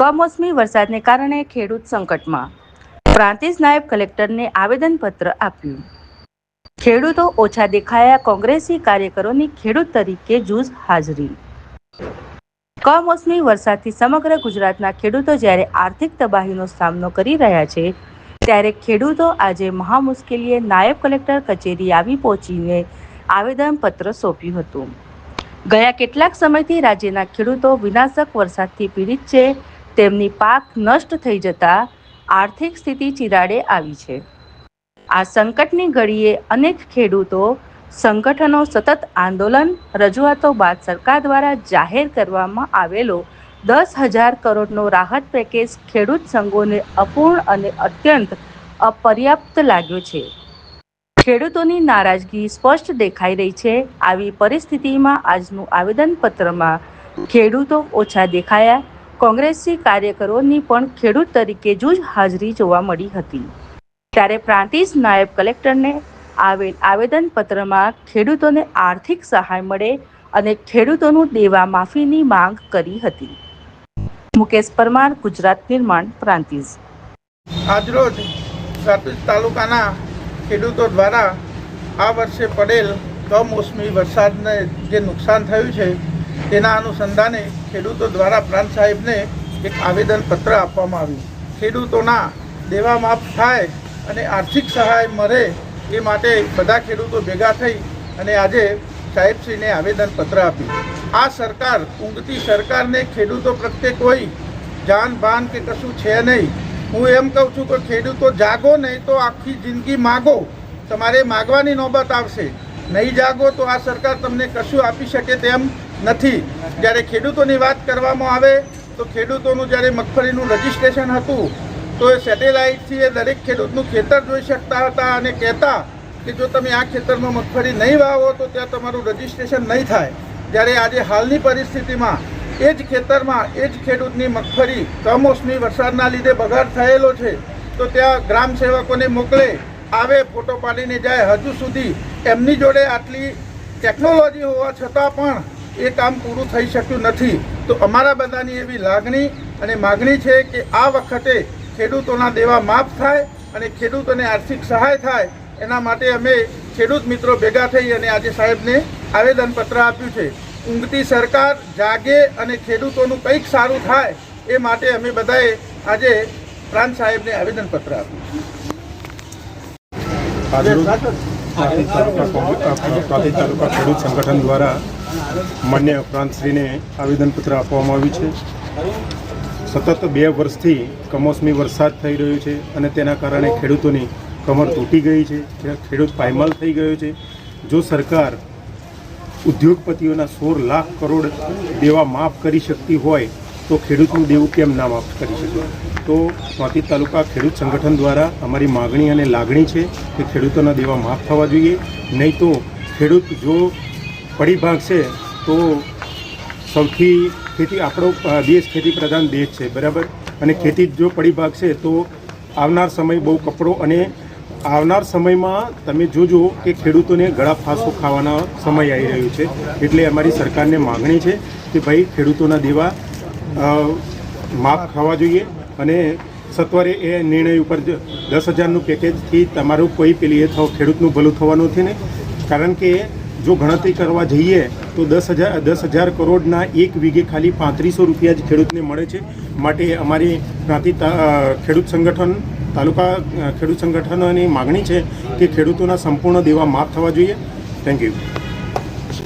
કમોસમી વરસાદને કારણે ખેડૂત સંકટમાં. પ્રાંતિજ નાયબ કલેક્ટરને આવેદનપત્ર આપ્યું. ખેડૂતો ઓછા દેખાયા, કોંગ્રેસી કાર્યકરોની ખેડૂત તરીકે જૂજ હાજરી. કમોસમી વરસાદથી સમગ્ર ગુજરાતના ખેડૂતો જ્યારે આર્થિક તબાહીનો સામનો કરી રહ્યા છે, ત્યારે ખેડૂતો આજે મહામુશ્કેલીએ નાયબ કલેક્ટર કચેરી આવી પહોંચીને આવેદનપત્ર સોંપ્યું હતું. ગયા કેટલાક સમયથી રાજ્યના ખેડૂતો વિનાશક વરસાદથી પીડિત છે તેમની પાક નષ્ટ થઈ જતા આર્થિક સ્થિતિ ચિરાડે આવી છે. આ સંકટની ઘડીએ અનેક ખેડૂતો સંગઠનો સતત આંદોલન, રજૂઆતો બાદ સરકાર દ્વારા જાહેર કરવામાં આવેલો દસ હજાર કરોડનો રાહત પેકેજ ખેડૂત સંઘોને અપૂર્ણ અને અત્યંત અપર્યાપ્ત લાગ્યો છે. ખેડૂતોની નારાજગી સ્પષ્ટ દેખાઈ રહી છે. આવી પરિસ્થિતિમાં આજનું આવેદનપત્રમાં ખેડૂતો ઓછા દેખાયા. કોંગ્રેસી કાર્યકરોની પણ ખેડૂત તરીકે જૂજ હાજરી જોવા મળી હતી. ત્યારે પ્રાંતિજ નાયબ કલેક્ટરને આવેલ આવેદનપત્રમાં ખેડૂતોને આર્થિક સહાય મળે અને ખેડૂતોનું દેવા માફીની માંગ કરી હતી. મુકેશ પરમાર, ગુજરાત નિર્માણ, પ્રાંતિજ. આજરોજ પ્રાંતિજ તાલુકાના ખેડૂતો દ્વારા આ વર્ષે પડેલ કમોસમી વરસાદને જે નુકસાન થયું છે તેના અનુસંધાને ખેડૂતો દ્વારા પ્રાંત સાહેબને એક આવેદનપત્ર આપવામાં આવ્યું. ખેડૂતોના દેવા માફ થાય અને આર્થિક સહાય મળે એ માટે બધા ખેડૂતો ભેગા થઈ અને આજે સાહેબશ્રીને આવેદનપત્ર આપ્યું. આ સરકાર, ઊંઘતી સરકારને ખેડૂતો પ્રત્યે કોઈ જાન ભાન કે કશું છે નહીં. હું એમ કહું છું કે ખેડૂતો જાગો નહીં તો આખી જિંદગી માગો. તમારે માગવાની નોબત આવશે. નહીં જાગો તો આ સરકાર તમને કશું આપી શકે તેમ નથી. જ્યારે ખેડૂતોની વાત કરવામાં આવે, તો ખેડૂતોનું જ્યારે મગફળીનું રજિસ્ટ્રેશન હતું, તો એ સેટેલાઇટથી એ દરેક ખેડૂતનું ખેતર જોઈ શકતા હતા અને કહેતા કે જો તમે આ ખેતરમાં મગફળી નહીં વાવો, તો ત્યાં તમારું રજિસ્ટ્રેશન નહીં થાય. જ્યારે આજે હાલની પરિસ્થિતિમાં એ જ ખેતરમાં એ જ ખેડૂતની મગફળી કમોસમી વરસાદના લીધે બગાડ થયેલો છે, તો ત્યાં ગ્રામ સેવકોને મોકલે, આવે, ફોટો પાડીને જાય. હજુ સુધી એમની જોડે આટલી ટેકનોલોજી હોવા છતાં પણ એ કામ પૂરું થઈ શક્યું નથી. તો અમારા બધાની એવી લાગણી અને માગણી છે કે આ વખતે ખેડૂતોના દેવા માફ થાય અને ખેડૂતોને આર્થિક સહાય થાય. એના માટે અમે ખેડૂત મિત્રો ભેગા થઈ અને આજે સાહેબને આવેદનપત્ર આપ્યું છે. ઊંઘતી સરકાર જાગે અને ખેડૂતોનું કંઈક સારું થાય એ માટે અમે બધાએ આજે પ્રાંત સાહેબને આવેદનપત્ર આપ્યું છે. તાલુકા ખેડૂત સંગઠન દ્વારા માન્ય પ્રાંતશ્રીને આવેદનપત્ર આપવામાં આવ્યું છે. સતત બે વર્ષથી કમોસમી વરસાદ થઈ રહ્યો છે અને તેના કારણે ખેડૂતોની કમર તૂટી ગઈ છે. ખેડૂત પાયમાલ થઈ ગયો છે. જો સરકાર ઉદ્યોગપતિઓના સોળ લાખ કરોડ દેવા માફ કરી શકતી હોય, તો ખેડૂતનું દેવું કેમ ના માફ કરી શકે? તો સ્વાતિ તાલુકા ખેડૂત સંગઠન દ્વારા અમારી માગણી અને લાગણી છે કે ખેડૂતોના દેવા માફ થવા જોઈએ. નહીં તો ખેડૂત જો પડી ભાગશે તો સૌથી ખેતી આપણો દેશ ખેતી પ્રધાન દેશ છે, બરાબર? અને ખેતી જો પડી ભાગશે તો આવનાર સમય બહુ કપડો અને આવનાર સમયમાં તમે જોજો કે ખેડૂતોને ગળા ફાંસો ખાવાના સમય આવી રહ્યો છે, એટલે અમારી સરકારને માગણી છે કે ભાઈ ખેડૂતોના દેવા માફ ખાવા જોઈએ અને સત્વરે એ નિર્ણય ઉપર દસ હજારનું પેકેજથી તમારું કોઈ પેલી એ થવા, ખેડૂતનું ભલું થવાનું નથી ને, કારણ કે જો ગણતરી કરવા જઈએ, તો દસ હજાર દસ હજાર કરોડના એક વીઘે ખાલી પાંત્રીસો રૂપિયા જ ખેડૂતને મળે છે. માટે અમારી પ્રાંતિજ તા- ખેડૂત સંગઠન, તાલુકા ખેડૂત સંગઠનોની માગણી છે કે ખેડૂતોના સંપૂર્ણ દેવા માફ થવા જોઈએ. Thank you